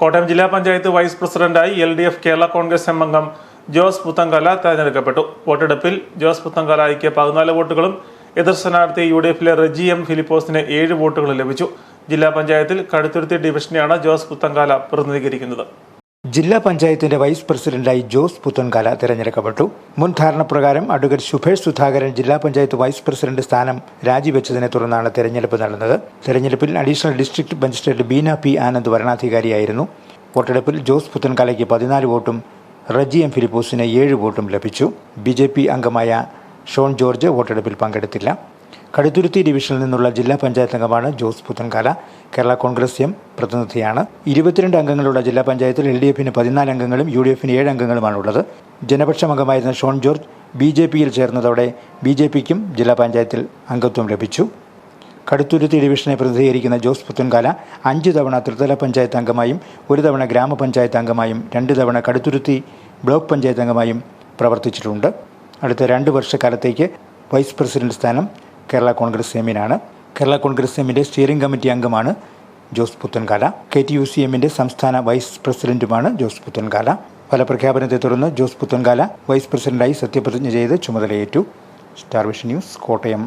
കോട്ടയം ജില്ലാ പഞ്ചായത്ത് വൈസ് പ്രസിഡന്റായി L D F Kerala Congress M അംഗം ജോസ് പുത്തങ്കല തെരഞ്ഞെടുക്കപ്പെട്ടു. വോട്ടെടുപ്പിൽ ജോസ് പുത്തങ്കലയ്ക്ക് പതിനാല് വോട്ടുകളും എതിർ സ്ഥാനാർത്ഥി യു ഡി എഫിലെ റെജി എം ഫിലിപ്പോസിന് ഏഴ് വോട്ടുകളും ലഭിച്ചു. ജില്ലാ പഞ്ചായത്തിൽ കടുത്തുരുത്തി ഡിവിഷനെയാണ് ജോസ് പുത്തങ്കാല പ്രതിനിധീകരിക്കുന്നത്. ജില്ലാ പഞ്ചായത്തിന്റെ വൈസ് പ്രസിഡന്റായി ജോസ് പുത്തൻകാല തിരഞ്ഞെടുക്കപ്പെട്ടു. മുൻ ധാരണപ്രകാരം അഡ്വക്കേറ്റ് ശുഭേഷ് സുധാകരൻ ജില്ലാ പഞ്ചായത്ത് വൈസ് പ്രസിഡന്റ് സ്ഥാനം രാജിവെച്ചതിനെ തുടർന്നാണ് തെരഞ്ഞെടുപ്പ് നടന്നത്. തെരഞ്ഞെടുപ്പിൽ additional district magistrate Beena P Anand വരണാധികാരിയായിരുന്നു. വോട്ടെടുപ്പിൽ ജോസ് പുത്തൻകാലയ്ക്ക് പതിനാല് വോട്ടും റജി എം ഫിലിപ്പോസിന് ഏഴ് വോട്ടും ലഭിച്ചു. ബി അംഗമായ ഷോൺ ജോർജ് വോട്ടെടുപ്പിൽ പങ്കെടുത്തില്ല. കടുത്തുരുത്തി ഡിവിഷനിൽ നിന്നുള്ള ജില്ലാ പഞ്ചായത്ത് അംഗമാണ് ജോസ് പുത്തൻകാല. കേരള കോൺഗ്രസ് എം പ്രതിനിധിയാണ്. ഇരുപത്തിരണ്ട് അംഗങ്ങളുള്ള ജില്ലാ പഞ്ചായത്തിൽ എൽ ഡി എഫിന് പതിനാല് അംഗങ്ങളും യു ഡി എഫിന് ഏഴ് അംഗങ്ങളുമാണുള്ളത് ജനപക്ഷം അംഗമായിരുന്ന ഷോൺ ജോർജ് ബി ജെ പിയിൽ ചേർന്നതോടെ ബി ജെ പിക്കും ജില്ലാ പഞ്ചായത്തിൽ അംഗത്വം ലഭിച്ചു. കടുത്തുരുത്തി ഡിവിഷനെ പ്രതിനിധീകരിക്കുന്ന ജോസ് പുത്തൻകാല അഞ്ച് തവണ ത്രിതല പഞ്ചായത്ത് അംഗമായും ഒരു തവണ ഗ്രാമപഞ്ചായത്ത് അംഗമായും രണ്ട് തവണ കടുത്തുരുത്തി ബ്ലോക്ക് പഞ്ചായത്ത് അംഗമായും പ്രവർത്തിച്ചിട്ടുണ്ട്. അടുത്ത രണ്ട് വർഷക്കാലത്തേക്ക് വൈസ് പ്രസിഡന്റ് സ്ഥാനം കേരള കോൺഗ്രസ് എമ്മിനാണ്. കേരള കോൺഗ്രസ് എമ്മിന്റെ സ്റ്റിയറിംഗ് കമ്മിറ്റി അംഗമാണ് Jose Puthenkala. K T U C എമ്മിന്റെ സംസ്ഥാന വൈസ് പ്രസിഡന്റുമാണ് ജോസ് പുത്തൻകാല. ഫലപ്രഖ്യാപനത്തെ തുടർന്ന് ജോസ് പുത്തൻകാല വൈസ് പ്രസിഡന്റായി സത്യപ്രതിജ്ഞ ചെയ്ത് ചുമതലയേറ്റു. Star vision news Kottayam.